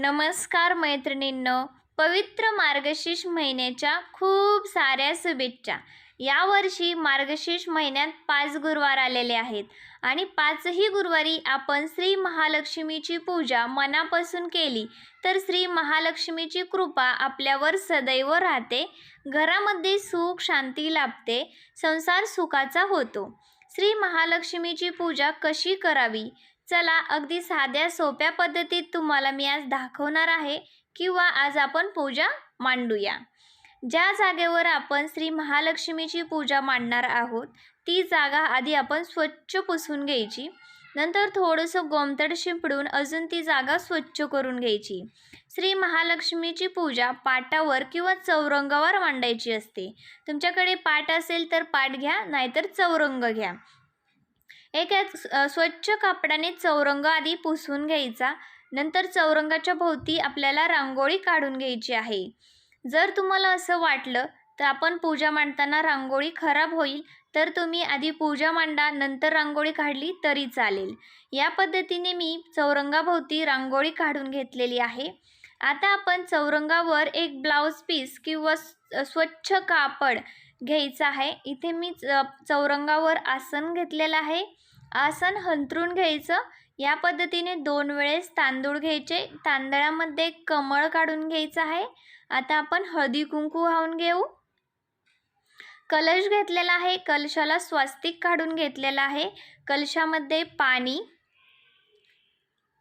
नमस्कार मैत्रिणींनो पवित्र मार्गशीर्ष महिन्याच्या खूप साऱ्या शुभेच्छा. यावर्षी मार्गशीर्ष महिन्यात पाच गुरुवार आलेले आहेत आणि पाचही गुरुवारी आपण श्री महालक्ष्मीची पूजा मनापासून केली तर श्री महालक्ष्मीची कृपा आपल्यावर सदैव राहते घरामध्ये सुख शांती लाभते संसार सुखाचा होतो. श्री महालक्ष्मीची पूजा कशी करावी? चला अगदी साध्या सोप्या पद्धतीत तुम्हाला मी आज दाखवणार आहे किंवा आज आपण पूजा मांडूया. ज्या जागेवर आपण श्री महालक्ष्मीची पूजा मांडणार आहोत ती जागा आधी आपण स्वच्छ पुसून घ्यायची. नंतर थोडंसं गोमतड शिंपडून अजून ती जागा स्वच्छ करून घ्यायची. श्री महालक्ष्मीची पूजा पाटावर किंवा चौरंगावर मांडायची असते. तुमच्याकडे पाट असेल तर पाट घ्या नाहीतर चौरंग घ्या. एका स्वच्छ कापडाने चौरंग आधी पुसून घ्यायचा. नंतर चौरंगाच्या भोवती आपल्याला रांगोळी काढून घ्यायची आहे. जर तुम्हाला असं वाटलं तर आपण पूजा मांडताना रांगोळी खराब होईल तर तुम्ही आधी पूजा मांडा नंतर रांगोळी काढली तरी चालेल. या पद्धतीने मी चौरंगाभोवती रांगोळी काढून घेतलेली आहे. आता आपण चौरंगावर एक ब्लाऊज पीस किंवा स्वच्छ कापड घ्यायचं आहे. इथे मी च चौरंगावर आसन घेतलेलं आहे. आसन हंतरून घ्यायचं. या पद्धतीने दोन वेळेस तांदूळ घ्यायचे. तांदळामध्ये कमळ काढून घ्यायचं आहे. आता आपण हळदी कुंकू वाहून घेऊ. कलश घेतलेला आहे. कलशाला स्वास्तिक काढून घेतलेला आहे. कलशामध्ये पाणी.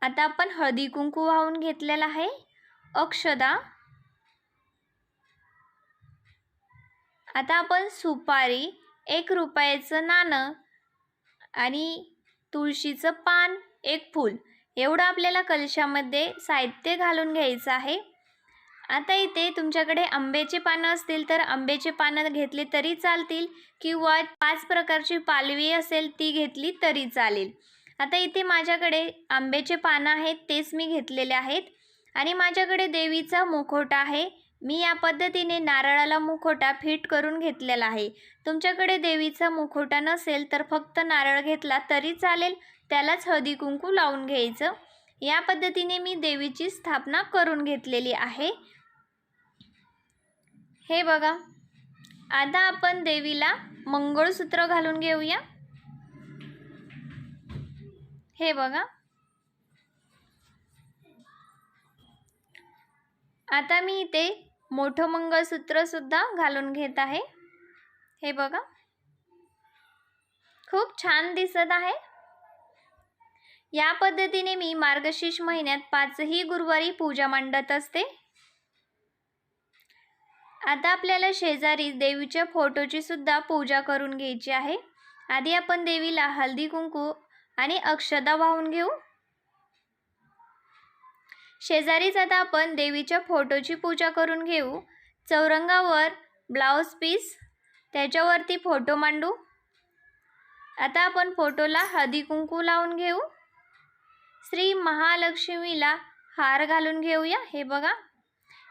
आता आपण हळदी कुंकू वाहून घेतलेला आहे. अक्षदा. आता आपण सुपारी एक रुपयाचं नाणं आणि तुळशीचं पान एक फूल एवढं आपल्याला कलशामध्ये साहित्य घालून घ्यायचं आहे. आता इथे तुमच्याकडे आंब्याचे पानं असतील तर आंब्याचे पानं घेतले तरी चालतील किंवा पाच प्रकारची पालवी असेल ती घेतली तरी चालेल. आता इथे माझ्याकडे आंब्याचे पानं आहेत तेच मी घेतलेले आहेत आणि माझ्याकडे देवीचा मुखवटा आहे. मी या पद्धतीने नारळाला मुखवटा फिट करून घेतलेला आहे. तुमच्याकडे देवीचा मुखवटा नसेल तर फक्त नारळ घेतला तरी चालेल त्यालाच हळदी कुंकू लावून घ्यायचं. या पद्धतीने मी देवीची स्थापना करून घेतलेली आहे. हे बघा. आता आपण देवीला मंगळसूत्र घालून घेऊया. हे बघा. आता मी इथे मोठं मंगळसूत्रसुद्धा घालून घेत आहे. हे बघा. खूप छान दिसत आहे. या पद्धतीने मी मार्गशीर्ष महिन्यात पाचही गुरुवारी पूजा मांडत असते. आता आपल्याला शेजारी देवीच्या फोटोची सुद्धा पूजा करून घ्यायची आहे. आधी आपण देवीला हळदी कुंकू आणि अक्षदा वाहून घेऊ. शेजारीच आता आपण देवीच्या फोटोची पूजा करून घेऊ. चौरंगावर ब्लाऊज पीस त्याच्यावरती फोटो मांडू. आता आपण फोटोला हळदी कुंकू लावून घेऊ. श्री महालक्ष्मीला हार घालून घेऊया. हे बघा.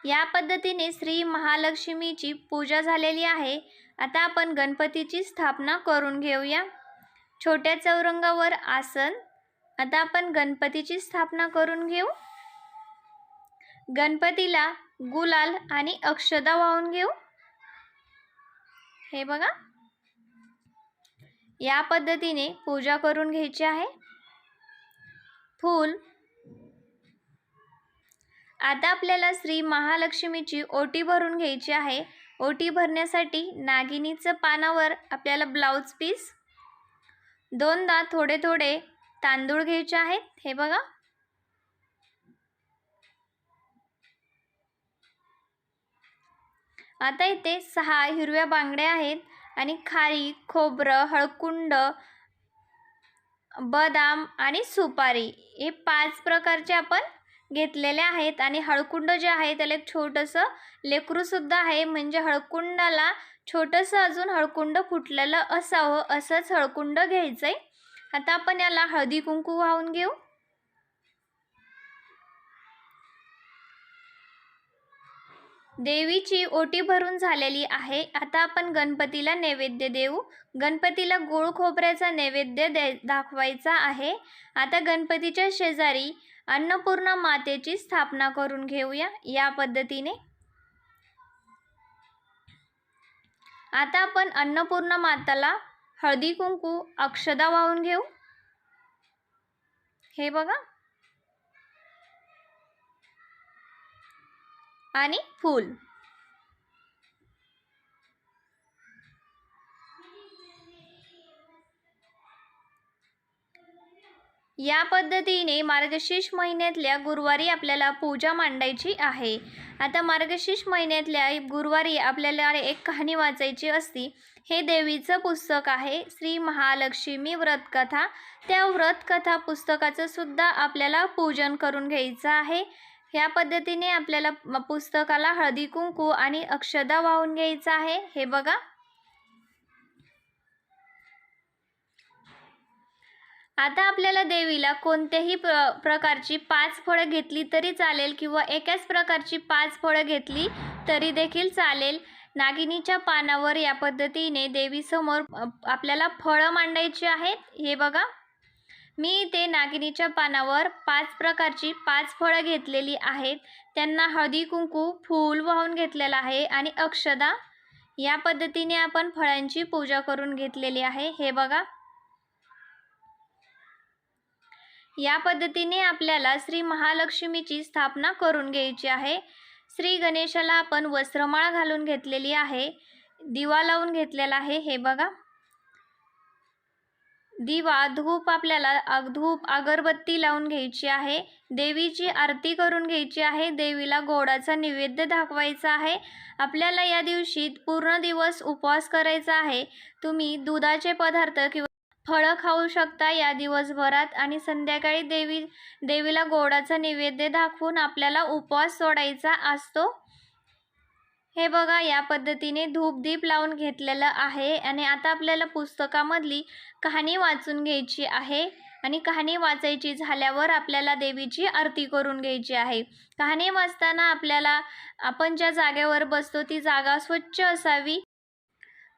या पद्धतीने श्री महालक्ष्मीची पूजा झालेली आहे. आता आपण गणपतीची स्थापना करून घेऊया. छोट्या चौरंगावर आसन. आता आपण गणपतीची स्थापना करून घेऊ. गणपतीला गुलाल आणि अक्षदा वाहून घेऊ. हे बघा. या पद्धतीने पूजा करून घ्यायची आहे. फूल. आता आपल्याला श्री महालक्ष्मीची ओटी भरून घ्यायची आहे. ओटी भरण्यासाठी नागिनीचं पानावर आपल्याला ब्लाऊज पीस दोनदा थोडे थोडे तांदूळ घ्यायचे आहेत. हे बघा. आता इथे सहा हिरव्या बांगड्या आहेत आणि खारी खोबरं हळकुंड बदाम आणि सुपारी हे पाच प्रकारचे आपण घेतलेले आहेत. आणि हळकुंड जे आहे त्याला एक छोटंसं लेकरूसुद्धा आहे. म्हणजे हळकुंडाला छोटंसं अजून हळकुंड फुटलेलं असावं असंच हळकुंड घ्यायचं आहे आता आपण याला हळदी कुंकू वाहून घेऊ. देवीची ओटी भरून झालेली आहे. आता आपण गणपतीला नैवेद्य देऊ. गणपतीला गोड खोबऱ्याचा नैवेद्य दे दाखवायचा आहे. आता गणपतीच्या शेजारी अन्नपूर्णा मातेची स्थापना करून घेऊया या पद्धतीने. आता आपण अन्नपूर्णा माताला हळदी कुंकू अक्षदा वाहून घेऊ. हे बघा. आणि फूल. या पद्धतीने मार्गशीर्ष महिन्यातल्या गुरुवारी आपल्याला पूजा मांडायची आहे. आता मार्गशीर्ष महिन्यातल्या गुरुवारी आपल्याला एक कहाणी वाचायची असती. हे देवीचं पुस्तक आहे. श्री महालक्ष्मी व्रतकथा. त्या व्रतकथा पुस्तकाचं सुद्धा आपल्याला पूजन करून घ्यायचं आहे. ह्या पद्धतीने आपल्याला पुस्तकाला हळदी कुंकू आणि अक्षदा वाहून घ्यायचं आहे. हे बघा. आता आपल्याला देवीला कोणत्याही प्र प्रकारची पाच फळं घेतली तरी चालेल किंवा एकाच प्रकारची पाच फळं घेतली तरी देखील चालेल. नागिनीच्या पानावर या पद्धतीने देवीसमोर आपल्याला फळं मांडायची आहेत. हे बघा. मी इथे नागिनीच्या पानावर पाच प्रकारची पाच फळं घेतलेली आहेत. त्यांना हळदी कुंकू फूल वाहून घेतलेलं आहे आणि अक्षदा. या पद्धतीने आपण फळांची पूजा करून घेतलेली आहे. हे बघा. या पद्धतीने आपल्याला श्री महालक्ष्मीची स्थापना करून घ्यायची आहे. श्री गणेशाला आपण वस्त्रमाळ घालून घेतलेली आहे. दिवा लावून घेतलेला आहे. हे बघा. दिवा धूप आपल्याला धूप अगरबत्ती लावून घ्यायची आहे. देवीची आरती करून घ्यायची आहे. देवीला गोडाचा नैवेद्य दाखवायचा आहे. आपल्याला या दिवशी पूर्ण दिवस उपवास करायचा आहे. तुम्ही दुधाचे पदार्थ किंवा फळं खाऊ शकता या दिवसभरात आणि संध्याकाळी देवी देवीला गोडाचा नैवेद्य दाखवून आपल्याला उपवास सोडायचा असतो. हे बघा या पद्धतीने धूप दीप लावून घेतलेलं आहे आणि आता आपल्याला पुस्तकामधली कहाणी वाचून घ्यायची आहे आणि कहाणी वाचायची झाल्यावर आपल्याला देवीची आरती करून घ्यायची आहे. कहाणी वाचताना आपल्याला आपण ज्या जागेवर बसतो ती जागा स्वच्छ असावी.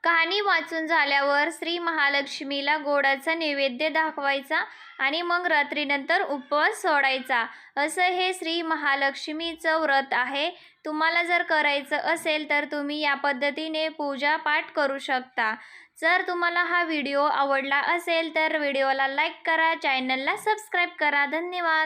कहाणी वाचून झाल्यावर श्री महालक्ष्मीला गोडाचा नैवेद्य दाखवायचा आणि मग रात्रीनंतर उपवास सोडायचा. असं हे श्री महालक्ष्मीचं व्रत आहे. तुम्हाला जर करायचं असेल तर तुम्ही या पद्धतीने पूजा पाठ करू शकता. जर तुम्हाला हा व्हिडिओ आवडला असेल तर व्हिडिओला लाईक करा चॅनलला सबस्क्राईब करा. धन्यवाद.